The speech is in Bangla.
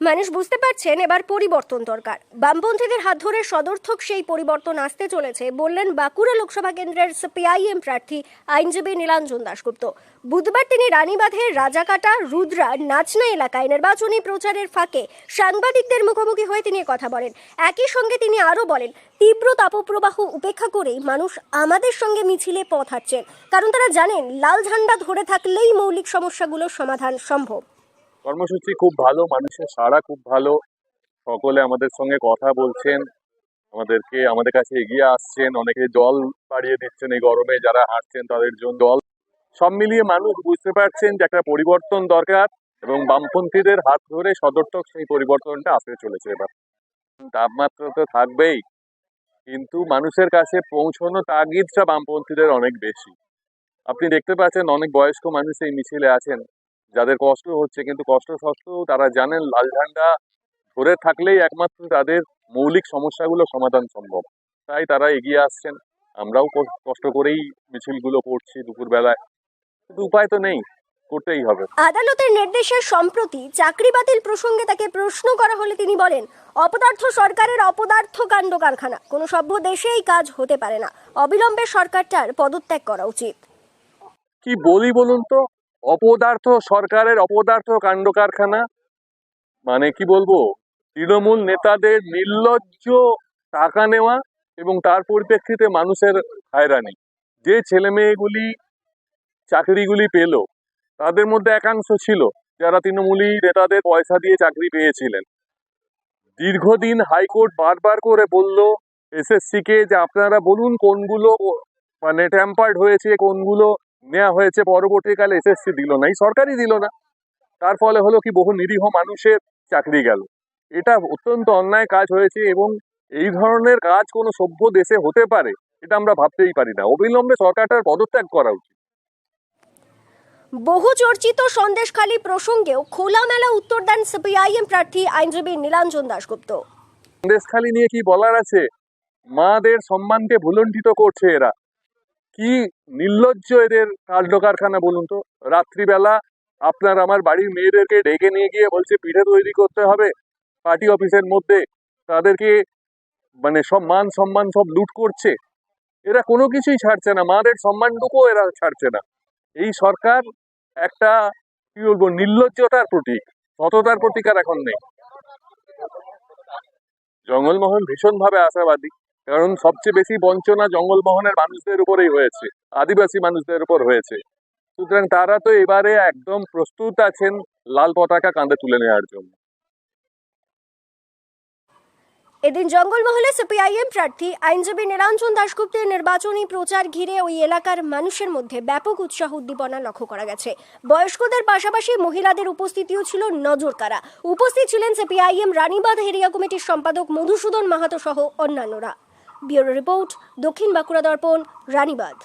মানুষ বুঝতে পারছেন এবার পরিবর্তন দরকার। বামপন্থীদের হাত ধরে সদর্থক সেই পরিবর্তন আসতে চলেছে, বললেন বাঁকুড়া লোকসভা কেন্দ্রের সিপিআইএম প্রার্থী আইনজীবী নীলাঞ্জন দাশগুপ্ত। বুধবার তিনি রানীবাঁধের রাজাকাটা, রুদ্রা, নাচনা এলাকায় নির্বাচনী প্রচারের ফাঁকে সাংবাদিকদের মুখোমুখি হয়ে তিনি কথা বলেন। একই সঙ্গে তিনি আরও বলেন, তীব্র তাপপ্রবাহ উপেক্ষা করেই মানুষ আমাদের সঙ্গে মিছিলে পথ হাঁটছেন। কারণ তারা জানেন, লাল ঝান্ডা ধরে থাকলেই মৌলিক সমস্যাগুলোর সমাধান সম্ভব। কর্মসূচি খুব ভালো, মানুষের সাড়া খুব ভালো। সকলে আমাদের সঙ্গে কথা বলছেন, আমাদেরকে, আমাদের কাছে এগিয়ে আসছেন, অনেকে জল বাড়িয়ে দিচ্ছেন এই গরমে, যারা হাঁটছেন তাদের জন্য জল। সব মিলিয়ে মানুষ বুঝতে পারছেন যে একটা পরিবর্তন দরকার এবং বামপন্থীদের হাত ধরে সদর্থক সেই পরিবর্তনটা আসতে চলেছে এবার। তাপমাত্রা তো থাকবেই, কিন্তু মানুষের কাছে পৌঁছানো তাগিদটা বামপন্থীদের অনেক বেশি। আপনি দেখতে পাচ্ছেন অনেক বয়স্ক মানুষ এই মিছিলে আছেন। যাদের কষ্ট হচ্ছে কিন্তু কষ্ট সত্ত্বেও তারা জানেন লাল ঝান্ডা ধরে থাকলেই একমাত্র তাদের মৌলিক সমস্যাগুলো সমাধান সম্ভব। তাই তারা এগিয়ে আসছেন। আমরাও কষ্ট করেই মিছিলগুলো করছি দুপুরবেলায়। কিন্তু উপায় তো নেই করতেই হবে। আদালতের নির্দেশে সম্প্রতি চাকরি বাতিল প্রসঙ্গে তাকে প্রশ্ন করা হলে তিনি বলেন অপদার্থ সরকারের অপদার্থ কাণ্ড কারখানা। কোনো সভ্য দেশে এই কাজ হতে পারে না। অবিলম্বে সরকারটার পদত্যাগ করা উচিত। কি বলি বলুন তো? অপদার্থ সরকারের অপদার্থ কাণ্ড কারখানা মানে কি বলব? তৃণমূল নেতাদের নির্লজ্জ টাকা নেওয়া এবং তার পরিপ্রেক্ষিতে মানুষের হয়রানি। যে ছেলে মেয়েগুলি চাকরিগুলি পেল, তাদের মধ্যে একাংশ ছিল যারা তৃণমূলী নেতাদের পয়সা দিয়ে চাকরি পেয়েছিলেন। দীর্ঘদিন হাইকোর্ট বারবার করে বলল এসএসসি কে যে আপনারা বলুন কোনগুলো মানে ট্যাম্পার্ড হয়েছে, কোনগুলো নেওয়া হয়েছে পরবর্তীকালে এসএসসি দিল না এই সরকারই দিল না। তার ফলে হলো কি বহু নিরীহ মানুষের চাকরি গেল। এটা অত্যন্ত অন্যায় কাজ হয়েছে এবং এই ধরনের কাজ কোনো সভ্য দেশে হতে পারে এটা আমরা ভাবতেই পারি না। অবিলম্বে সরকারটার পদত্যাগ করা উচিত। বহু চর্চিত সন্দেশখালী প্রসঙ্গেও খোলামেলা উত্তর দেন সিপিআইএম প্রার্থী আইনজীবী নীলাঞ্জন দাশগুপ্ত। সন্দেশখালি নিয়ে কি বলার আছে? মাদের সম্মানকে ভুলণ্ঠিত করছে এরা। কি নির্লজ্জ এদের কাণ্ড কারখানা বলুন তো? রাত্রিবেলা আপনার আমার বাড়ির মেয়েদেরকে ডেকে নিয়ে গিয়ে বলছে, পিঠে তৈরি করতে হবে পার্টি অফিসের মধ্যে। তাদেরকে মানে সব মান সম্মান সব লুট করছে। এরা কোনো কিছুই ছাড়ছে না। মাদের সম্মানটুকুও এরা ছাড়ছে না। এই সরকার একটা, কি বলব, নির্লজ্জতার প্রতীক, সততার প্রতীক আর এখন নেই। জঙ্গলমহল ভীষণভাবে আশাবাদী। কারণ সবচেয়ে বেশি বঞ্চনা জঙ্গলমহলের মানুষদের উপরেই হয়েছে, আদিবাসী মানুষদের উপর হয়েছে। সুতরাং তারা তো এবারে একদম প্রস্তুত আছেন লাল পতাকা কাঁধে তুলে নেওয়ার জন্য। এদিন জঙ্গলমহলে সিপিআইএম প্রার্থী আইনজীবী নীলাঞ্জন দাশগুপ্তের নির্বাচনী প্রচার ঘিরে ওই এলাকার মানুষের মধ্যে ব্যাপক উৎসাহ উদ্দীপনা লক্ষ্য করা গেছে। বয়স্কদের পাশাপাশি মহিলাদের উপস্থিতিও ছিল নজর কাড়া। উপস্থিত ছিলেন সিপিআইএম রানীবাঁধ এরিয়া কমিটির সম্পাদক মধুসূদন মাহাতো সহ অন্যান্যরা। ব্যুরো রিপোর্ট দক্ষিণ বাঁকুড়া দর্পণ রানীবাঁধ।